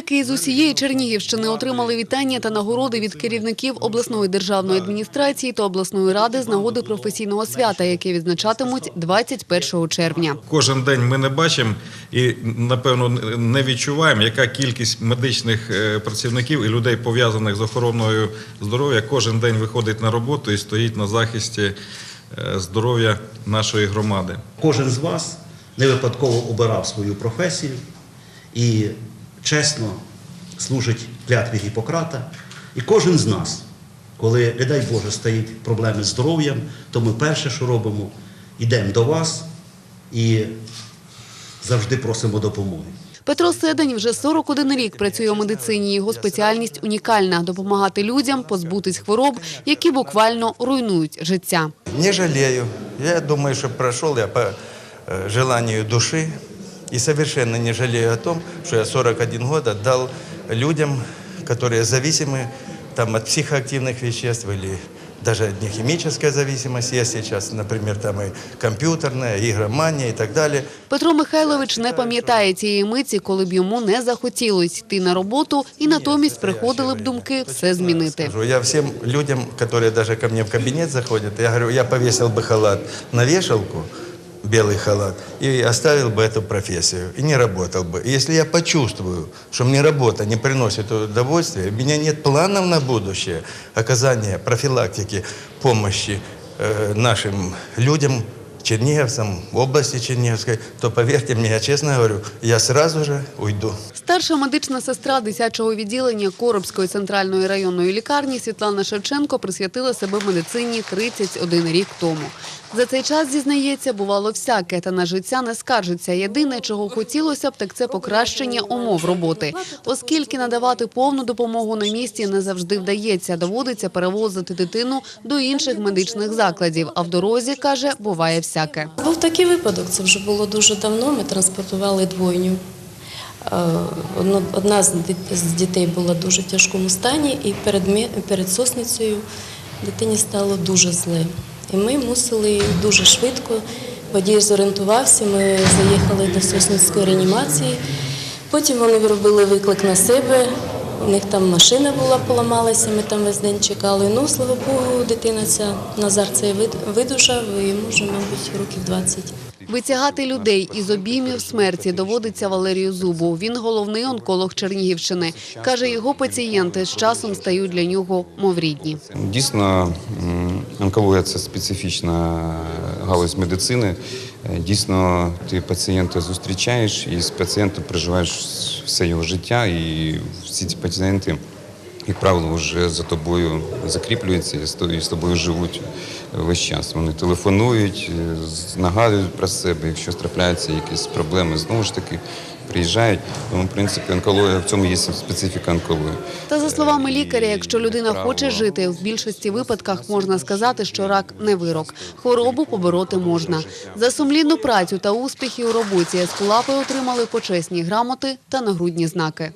Медики із усієї Чернігівщини отримали вітання та нагороди від керівників обласної державної адміністрації та обласної ради з нагоди професійного свята, яке відзначатимуть 21 червня. Кожен день ми не бачимо і, напевно, не відчуваємо, яка кількість медичних е, працівників і людей, пов'язаних з охороною здоров'я, кожен день виходить на роботу і стоїть на захисті е, здоров'я нашої громади. Кожен з вас не випадково обирав свою професію і чесно служить клятві Гіппократа. І кожен з нас, коли, не дай Боже, стоїть проблеми з здоров'ям, то ми перше, що робимо, йдемо до вас і завжди просимо допомоги. Петро Седень вже 41 рік працює у медицині. Його спеціальність унікальна – допомагати людям позбутись хвороб, які буквально руйнують життя. Не жалею. Я думаю, что прошел я по э, желанию души и совершенно не жалею о том, что я 41 год отдал людям, которые зависимы там, от психоактивных веществ или даже от нехимической зависимости. Я сейчас, например, там и компьютерная, игромания и так далее. Петро Михайлович не пам'ятає цієї миті, коли б йому не захотілось йти на роботу, і натомість приходили б думки все змінити. Скажу, Я всем людям, которые даже ко мне в кабинет заходят, я говорю, я повесил бы халат на вешалку, белый халат, и оставил бы эту профессию, и не работал бы. И если я почувствую, что мне работа не приносит удовольствия, у меня нет планов на будущее, оказания профилактики, помощи э, нашим людям, черниговцам, области Черниговской, то поверьте мне, я честно говорю, я сразу же уйду. Старша медична сестра дитячого відділення Коробської центральної районної лікарні Світлана Шевченко присвятила себе медицині 31 рік тому. За цей час, зізнається, бувало всяке, та на життя не скаржиться. Єдине, чого хотілося б, так це покращення умов роботи. Оскільки надавати повну допомогу на місці не завжди вдається, доводиться перевозити дитину до інших медичних закладів. А в дорозі, каже, буває всяке. Був такий випадок, це вже було дуже давно. Ми транспортували двойню. Е, Одна з дітей була в дуже тяжкому стані, і перед, перед сосницею дитині стало дуже зле. І ми мусили дуже швидко, водій зорієнтувався, ми заїхали до сосницької реанімації. Потім вони робили виклик на себе. У них там машина була, поламалася, ми там весь день чекали. Ну, слава Богу, дитина ця Назар вид- видужав, і вже, мабуть, років 20. Витягати людей із обіймів смерті доводиться Валерію Зубу. Він головний онколог Чернігівщини. Каже, його пацієнти з часом стають для нього мов рідні. Дійсно, онкологія це специфічна галузь медицини. Е, Дійсно, ти пацієнта зустрічаєш і з пацієнтом проживаєш все його життя, і всі ці пацієнти, як правило, вже за тобою закріплюються і з тобою живуть весь час. Вони телефонують, е, нагадують про себе, якщо трапляються якісь проблеми, знову ж таки приїжджають. Тому, в принципі, онкологія в цьому є специфіка онкології. Та за словами лікаря, якщо людина хоче жити, в більшості випадках можна сказати, що рак не вирок. Хворобу побороти можна. За сумлінну працю та успіхи у роботі ескулапи отримали почесні грамоти та нагрудні знаки.